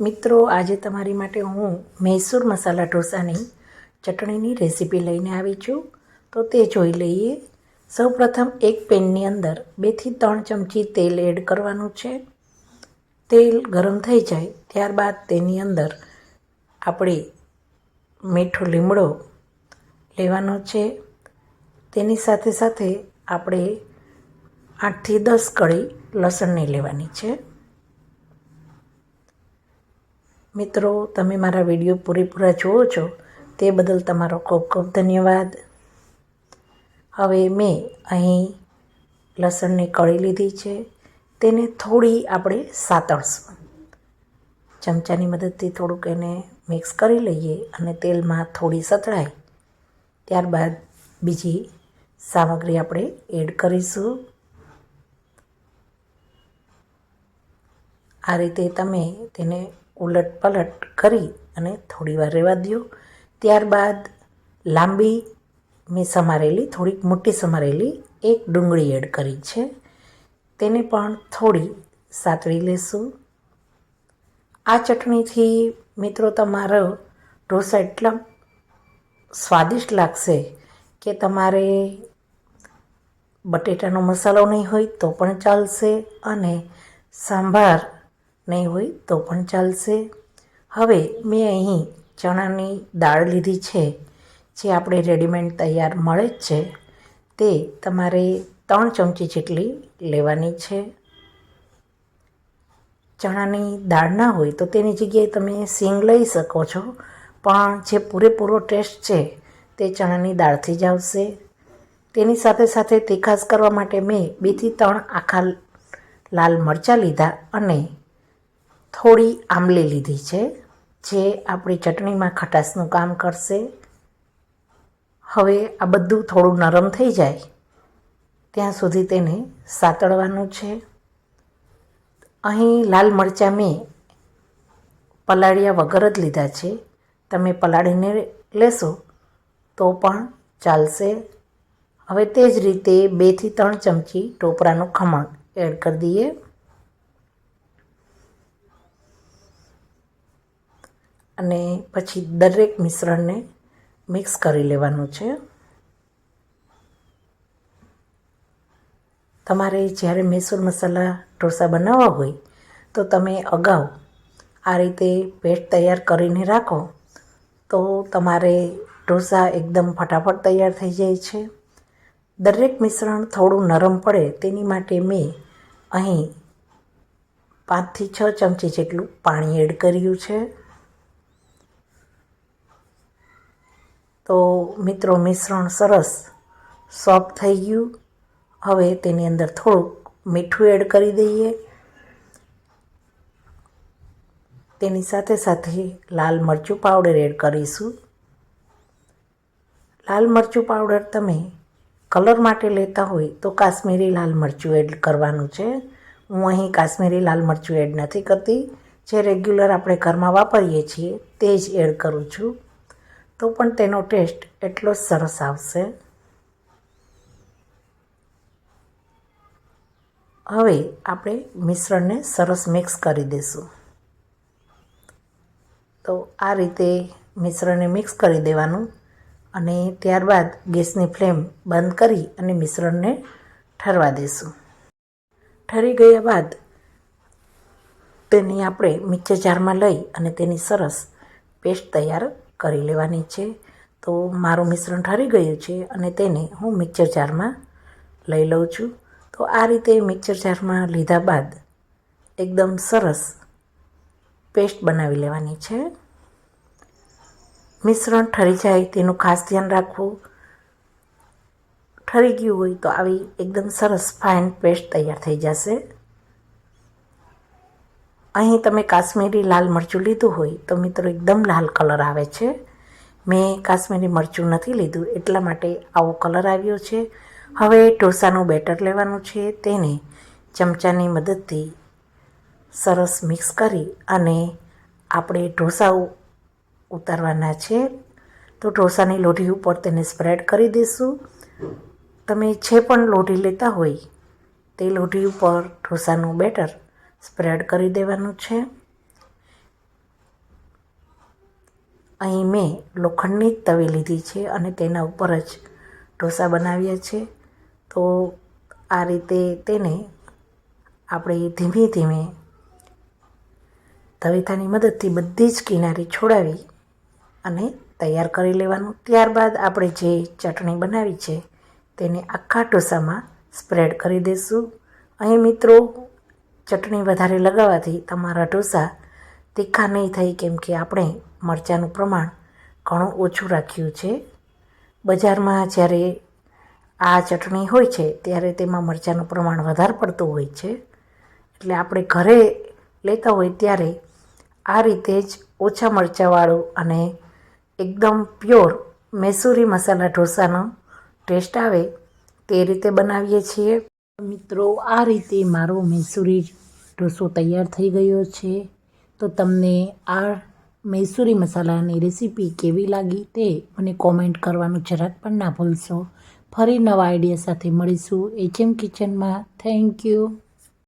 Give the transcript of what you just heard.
મિત્રો, આજે તમારી માટે હું મૈસૂર મસાલા ઢોસાની ચટણીની રેસીપી લઈને આવી છું. તો તે જોઈ લઈએ. સૌપ્રથમ એક પેનની અંદર બેથી ત્રણ ચમચી તેલ એડ કરવાનું છે. તેલ ગરમ થઈ જાય ત્યારબાદ તેની અંદર આપણે મીઠો લીમડો લેવાનો છે. તેની સાથે સાથે આપણે આઠથી દસ કળી લસણની લેવાની છે. મિત્રો, તમે મારા વીડિયો પૂરેપૂરા જુઓ છો, તે બદલ તમારો ખૂબ ખૂબ ધન્યવાદ. હવે મેં અહીં લસણની કળી લીધી છે, તેને થોડી આપણે સાતળશું. ચમચાની મદદથી થોડુંક એને મિક્સ કરી લઈએ અને તેલમાં થોડી સતળાય ત્યારબાદ બીજી સામગ્રી આપણે એડ કરીશું. આ રીતે તમે તેને ઉલટ પલટ કરી અને થોડી વાર રહેવા દો ત્યારબાદ લાંબી મેં સમારેલી, થોડીક મોટી સમારેલી, એક ડુંગળી એડ કરી છે. તેને પણ થોડી સાતળી લેશું. આ ચટણીથી મિત્રો તમારો ઢોસા એટલા સ્વાદિષ્ટ લાગશે કે તમારે બટેટાનો મસાલો નહીં હોય તો પણ ચાલશે અને સાંભાર નહીં હોય તો પણ ચાલશે. હવે મેં અહીં ચણાની દાળ લીધી છે, જે આપણે રેડીમેડ તૈયાર મળે જ છે. તે તમારે ત્રણ ચમચી જેટલી લેવાની છે. ચણાની દાળ ના હોય તો તેની જગ્યાએ તમે સિંગ લઈ શકો છો, પણ જે પૂરેપૂરો ટેસ્ટ છે તે ચણાની દાળથી જ આવશે. તેની સાથે સાથે તીખાસ કરવા માટે મેં બેથી ત્રણ આખા લાલ મરચાં લીધા અને થોડી આંબલી લીધી છે, જે આપણી ચટણીમાં ખટાશનું કામ કરશે. હવે આ બધું થોડું નરમ થઈ જાય, ત્યાં સુધી તેને સાતળવાનું છે. અહીં લાલ મરચાં મેં પલાળ્યા વગર જ લીધા છે. તમે પલાળીને લેશો તો પણ ચાલશે. હવે તે જ રીતે બેથી ત્રણ ચમચી ટોપરાનું ખમણ એડ કરી દઈએ. અને પછી દરેક મિશ્રણને મિક્સ કરી લેવાનું છે. તમારે જ્યારે મૈસૂર મસાલા ઢોસા બનાવવા હોય, તો તમે અગાઉ આ રીતે પેસ્ટ તૈયાર કરીને રાખો, તો તમારે ઢોસા એકદમ ફટાફટ તૈયાર થઈ જાય છે. દરેક મિશ્રણ થોડું નરમ પડે તેની માટે મેં અહીં પાંચથી છ ચમચી જેટલું પાણી એડ કર્યું છે. તો મિત્રો, મિશ્રણ સરસ સોફ્ટ થઈ ગયું. હવે તેની અંદર થોડુંક મીઠું એડ કરી દઈએ. તેની સાથે સાથે લાલ મરચું પાવડર એડ કરીશું. લાલ મરચું પાવડર તમે કલર માટે લેતા હોય તો કાશ્મીરી લાલ મરચું એડ કરવાનું છે. હું અહીં કાશ્મીરી લાલ મરચું એડ નથી કરતી. જે રેગ્યુલર આપણે ઘરમાં વાપરીએ છીએ, તે જ એડ કરું છું. તો પણ તેનો ટેસ્ટ એટલો જ સરસ આવશે. હવે આપણે મિશ્રણને સરસ મિક્સ કરી દઈશું તો આ રીતે મિશ્રણને મિક્સ કરી દેવાનું અને ત્યારબાદ ગેસની ફ્લેમ બંધ કરી અને મિશ્રણને ઠરવા દઈશું ઠરી ગયા બાદ તેની આપણે મિક્સર જારમાં લઈ અને તેની સરસ પેસ્ટ તૈયાર કરી લેવાની છે. તો મારું મિશ્રણ ઠરી ગયું છે અને તેને હું મિક્સર જારમાં લઈ લઉં છું. તો આ રીતે મિક્સર જારમાં લીધા બાદ એકદમ સરસ પેસ્ટ બનાવી લેવાની છે. મિશ્રણ ઠરી જાય તેનું ખાસ ધ્યાન રાખવું. ઠરી ગયું હોય તો આવી એકદમ સરસ ફાઇન પેસ્ટ તૈયાર થઈ જશે. અહીં તમે કાશ્મીરી લાલ મરચું લીધું હોય તો મિત્રો એકદમ લાલ કલર આવે છે. મેં કાશ્મીરી મરચું નથી લીધું, એટલા માટે આવો કલર આવ્યો છે. હવે ઢોસાનું બેટર લેવાનું છે. તેને ચમચાની મદદથી સરસ મિક્સ કરી અને આપણે ઢોસા ઉતારવાના છે. તો ઢોસાની લોઢી ઉપર તેને સ્પ્રેડ કરી દઈશું. તમે જે પણ લોઢી લેતા હોય તે લોઢી ઉપર ઢોસાનું બેટર સ્પ્રેડ કરી દેવાનું છે. અહીં મેં લોખંડની જ તવી લીધી છે અને તેના ઉપર જ ઢોસા બનાવ્યા છે. તો આ રીતે તેને આપણે ધીમે ધીમે તવીથાની મદદથી બધી જ કિનારી છોડાવી અને તૈયાર કરી લેવાનું. ત્યારબાદ આપણે જે ચટણી બનાવી છે તેને આખા ઢોસામાં સ્પ્રેડ કરી દઈશું અહીં મિત્રો ચટણી વધારે લગાવવાથી તમારા ઢોસા તીખા નહીં થાય, કેમ કે આપણે મરચાંનું પ્રમાણ ઘણું ઓછું રાખ્યું છે. બજારમાં જ્યારે આ ચટણી હોય છે, ત્યારે તેમાં મરચાંનું પ્રમાણ વધારે પડતું હોય છે. એટલે આપણે ઘરે લેતા હોય ત્યારે આ રીતે જ ઓછા મરચાંવાળું અને એકદમ પ્યોર મૈસૂરી મસાલા ઢોસાનો ટેસ્ટ આવે તે રીતે બનાવીએ છીએ. મિત્રો, આ રીતે મારો મૈસૂરી ઢોસો તૈયાર થઈ ગયો છે. તો તમને આ મૈસૂરી મસાલાની રેસીપી કેવી લાગી તે મને કોમેન્ટ કરવાનું જરાક પણ ના ભૂલશો. ફરી નવા આઈડિયા સાથે મળીશું. એચએમ કિચનમાં. Thank you.